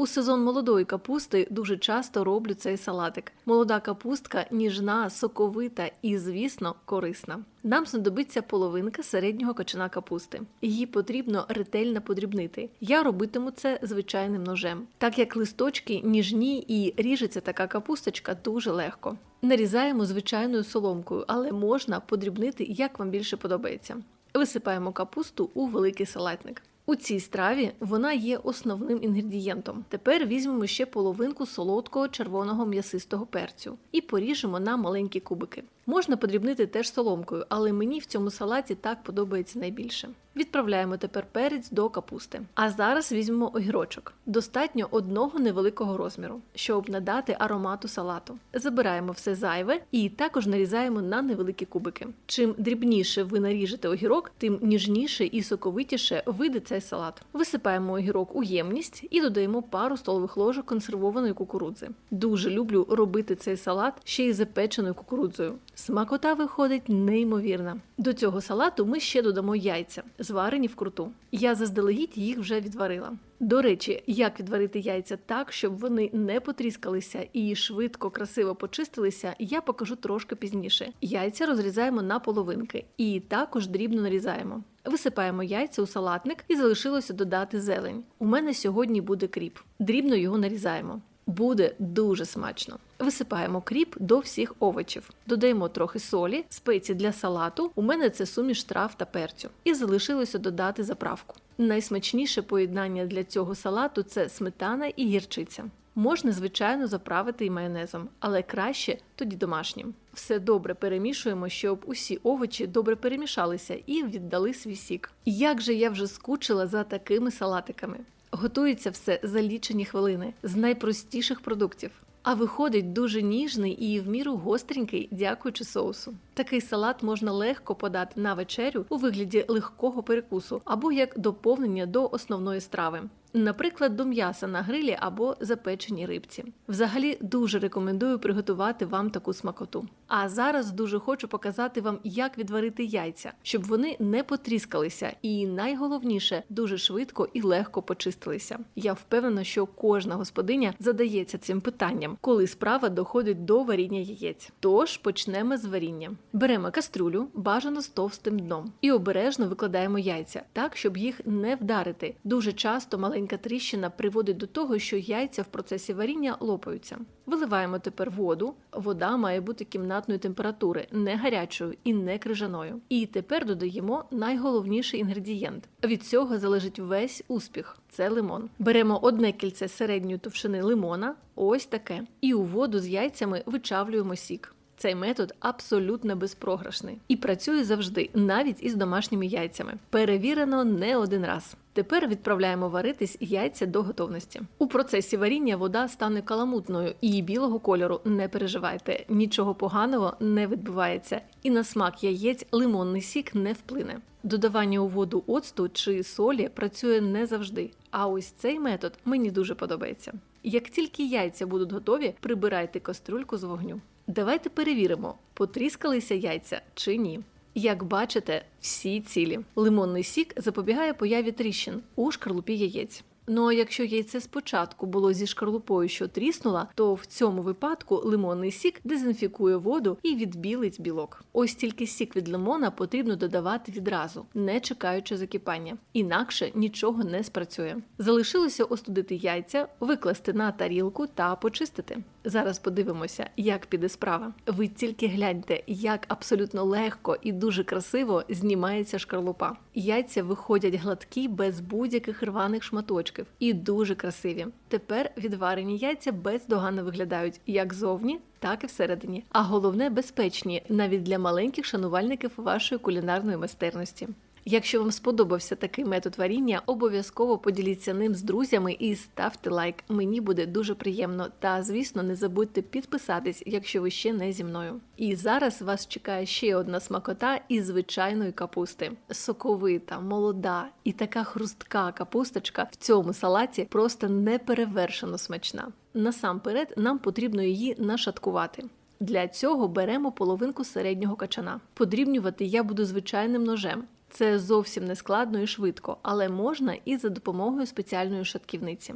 У сезон молодої капусти дуже часто роблю цей салатик. Молода капустка ніжна, соковита і, звісно, корисна. Нам знадобиться половинка середнього качана капусти. Її потрібно ретельно подрібнити. Я робитиму це звичайним ножем, так як листочки ніжні і ріжеться така капусточка дуже легко. Нарізаємо звичайною соломкою, але можна подрібнити, як вам більше подобається. Висипаємо капусту у великий салатник. У цій страві вона є основним інгредієнтом. Тепер візьмемо ще половинку солодкого червоного м'ясистого перцю і поріжемо на маленькі кубики. Можна подрібнити теж соломкою, але мені в цьому салаті так подобається найбільше. Відправляємо тепер перець до капусти. А зараз візьмемо огірочок. Достатньо одного невеликого розміру, щоб надати аромату салату. Забираємо все зайве і також нарізаємо на невеликі кубики. Чим дрібніше ви наріжете огірок, тим ніжніше і соковитіше вийде цей салат. Висипаємо огірок у ємність і додаємо пару столових ложок консервованої кукурудзи. Дуже люблю робити цей салат ще й запеченою кукурудзою. Смакота виходить неймовірна. До цього салату ми ще додамо яйця, зварені вкруту. Я заздалегідь їх вже відварила. До речі, як відварити яйця так, щоб вони не потріскалися і швидко, красиво почистилися, я покажу трошки пізніше. Яйця розрізаємо на половинки і також дрібно нарізаємо. Висипаємо яйця у салатник і залишилося додати зелень. У мене сьогодні буде кріп. Дрібно його нарізаємо. Буде дуже смачно. Висипаємо кріп до всіх овочів, додаємо трохи солі, спеції для салату. У мене це суміш трав та перцю. І залишилося додати заправку. Найсмачніше поєднання для цього салату це сметана і гірчиця. Можна, звичайно, заправити і майонезом, але краще тоді домашнім. Все добре перемішуємо, щоб усі овочі добре перемішалися і віддали свій сік. Як же я вже скучила за такими салатиками. Готується все за лічені хвилини з найпростіших продуктів. А виходить дуже ніжний і в міру гостренький, дякуючи соусу. Такий салат можна легко подати на вечерю у вигляді легкого перекусу або як доповнення до основної страви. Наприклад, до м'яса на грилі або запеченій рибці. Взагалі дуже рекомендую приготувати вам таку смакоту. А зараз дуже хочу показати вам, як відварити яйця, щоб вони не потріскалися, і найголовніше дуже швидко і легко почистилися. Я впевнена, що кожна господиня задається цим питанням, коли справа доходить до варіння яєць. Тож почнемо з варіння. Беремо каструлю, бажано з товстим дном, і обережно викладаємо яйця, так щоб їх не вдарити. Дуже часто маленька тріщина приводить до того, що яйця в процесі варіння лопаються. Виливаємо тепер воду. Вода має бути кімнатної температури, не гарячою і не крижаною. І тепер додаємо найголовніший інгредієнт. Від цього залежить весь успіх. Це лимон. Беремо одне кільце середньої товщини лимона, ось таке, і у воду з яйцями вичавлюємо сік. Цей метод абсолютно безпрограшний і працює завжди, навіть із домашніми яйцями. Перевірено не один раз. Тепер відправляємо варитись яйця до готовності. У процесі варіння вода стане каламутною і білого кольору. Не переживайте, нічого поганого не відбувається, і на смак яєць лимонний сік не вплине. Додавання у воду оцту чи солі працює не завжди. А ось цей метод мені дуже подобається. Як тільки яйця будуть готові, прибирайте кастрюльку з вогню. Давайте перевіримо, потріскалися яйця чи ні. Як бачите, всі цілі. Лимонний сік запобігає появі тріщин у шкарлупі яєць. Ну а якщо яйце спочатку було зі шкарлупою, що тріснула, то в цьому випадку лимонний сік дезінфікує воду і відбілить білок. Ось тільки сік від лимона потрібно додавати відразу, не чекаючи закипання, інакше нічого не спрацює. Залишилося остудити яйця, викласти на тарілку та почистити. Зараз подивимося, як піде справа. Ви тільки гляньте, як абсолютно легко і дуже красиво знімається шкарлупа. Яйця виходять гладкі без будь-яких рваних шматочків і дуже красиві. Тепер відварені яйця бездоганно виглядають як зовні, так і всередині. А головне безпечні навіть для маленьких шанувальників вашої кулінарної майстерності. Якщо вам сподобався такий метод варіння, обов'язково поділіться ним з друзями і ставте лайк. Мені буде дуже приємно. Та, звісно, не забудьте підписатись, якщо ви ще не зі мною. І зараз вас чекає ще одна смакота із звичайної капусти. Соковита, молода і така хрустка капусточка в цьому салаті просто неперевершено смачна. Насамперед, нам потрібно її нашаткувати. Для цього беремо половинку середнього качана. Подрібнювати я буду звичайним ножем. Це зовсім не складно і швидко, але можна і за допомогою спеціальної шатківниці.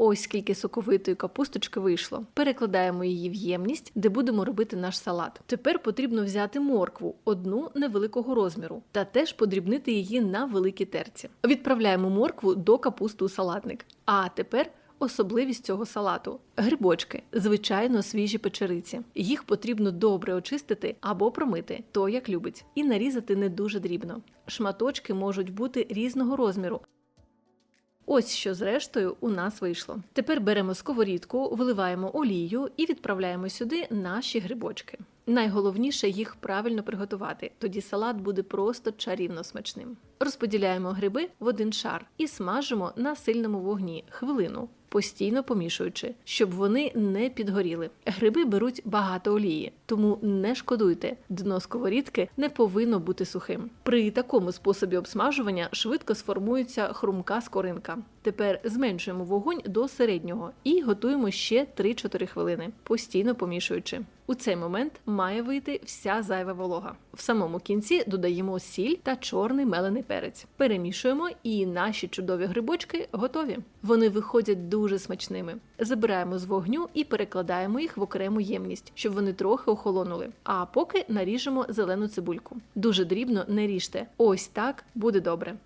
Ось скільки соковитої капусточки вийшло. Перекладаємо її в ємність, де будемо робити наш салат. Тепер потрібно взяти моркву, одну невеликого розміру, та теж подрібнити її на великій терці. Відправляємо моркву до капусти у салатник. А тепер Особливість цього салату грибочки, звичайно, свіжі печериці. Їх потрібно добре очистити або промити, то як любить, і нарізати не дуже дрібно. Шматочки можуть бути різного розміру. Ось що зрештою у нас вийшло. Тепер беремо сковорідку, виливаємо олію і відправляємо сюди наші грибочки. Найголовніше їх правильно приготувати, тоді салат буде просто чарівно смачним. Розподіляємо гриби в один шар і смажимо на сильному вогні хвилину, постійно помішуючи, щоб вони не підгоріли. Гриби беруть багато олії, тому не шкодуйте, дно сковорідки не повинно бути сухим. При такому способі обсмажування швидко сформується хрумка скоринка. Тепер зменшуємо вогонь до середнього і готуємо ще 3-4 хвилини, постійно помішуючи. У цей момент має вийти вся зайва волога. В самому кінці додаємо сіль та чорний мелений перець. Перемішуємо, і наші чудові грибочки готові. Вони виходять дуже смачними. Забираємо з вогню і перекладаємо їх в окрему ємність, щоб вони трохи охолонули. А поки наріжемо зелену цибульку. Дуже дрібно не ріжте. Ось так буде добре.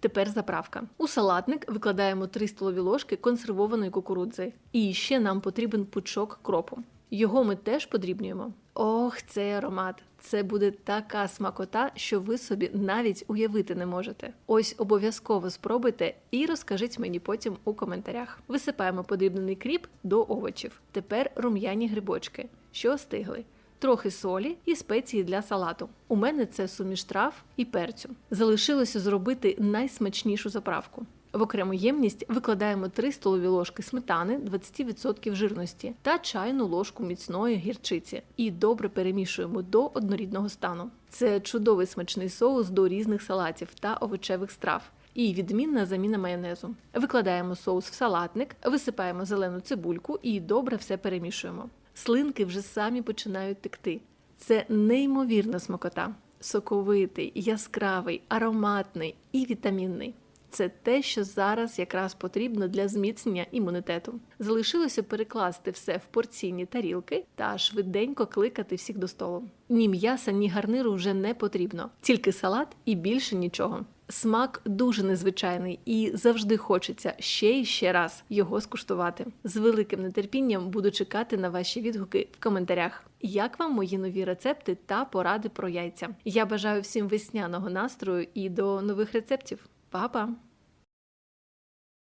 Тепер заправка. У салатник викладаємо 3 столові ложки консервованої кукурудзи. І ще нам потрібен пучок кропу. Його ми теж подрібнюємо. Ох, цей аромат! Це буде така смакота, що ви собі навіть уявити не можете. Ось обов'язково спробуйте і розкажіть мені потім у коментарях. Висипаємо подрібнений кріп до овочів. Тепер рум'яні грибочки, що остигли трохи солі і спеції для салату. У мене це суміш трав і перцю. Залишилося зробити найсмачнішу заправку. В окрему ємність викладаємо 3 столові ложки сметани 20% жирності та чайну ложку міцної гірчиці і добре перемішуємо до однорідного стану. Це чудовий смачний соус до різних салатів та овочевих страв. І відмінна заміна майонезу. Викладаємо соус в салатник, висипаємо зелену цибульку і добре все перемішуємо. Слинки вже самі починають текти. Це неймовірна смакота, соковитий, яскравий, ароматний і вітамінний. Це те, що зараз якраз потрібно для зміцнення імунітету. Залишилося перекласти все в порційні тарілки та швиденько кликати всіх до столу. Ні м'яса, ні гарниру вже не потрібно, тільки салат і більше нічого. Смак дуже незвичайний і завжди хочеться ще і ще раз його скуштувати. З великим нетерпінням буду чекати на ваші відгуки в коментарях. Як вам мої нові рецепти та поради про яйця? Я бажаю всім весняного настрою і до нових рецептів. Па-па!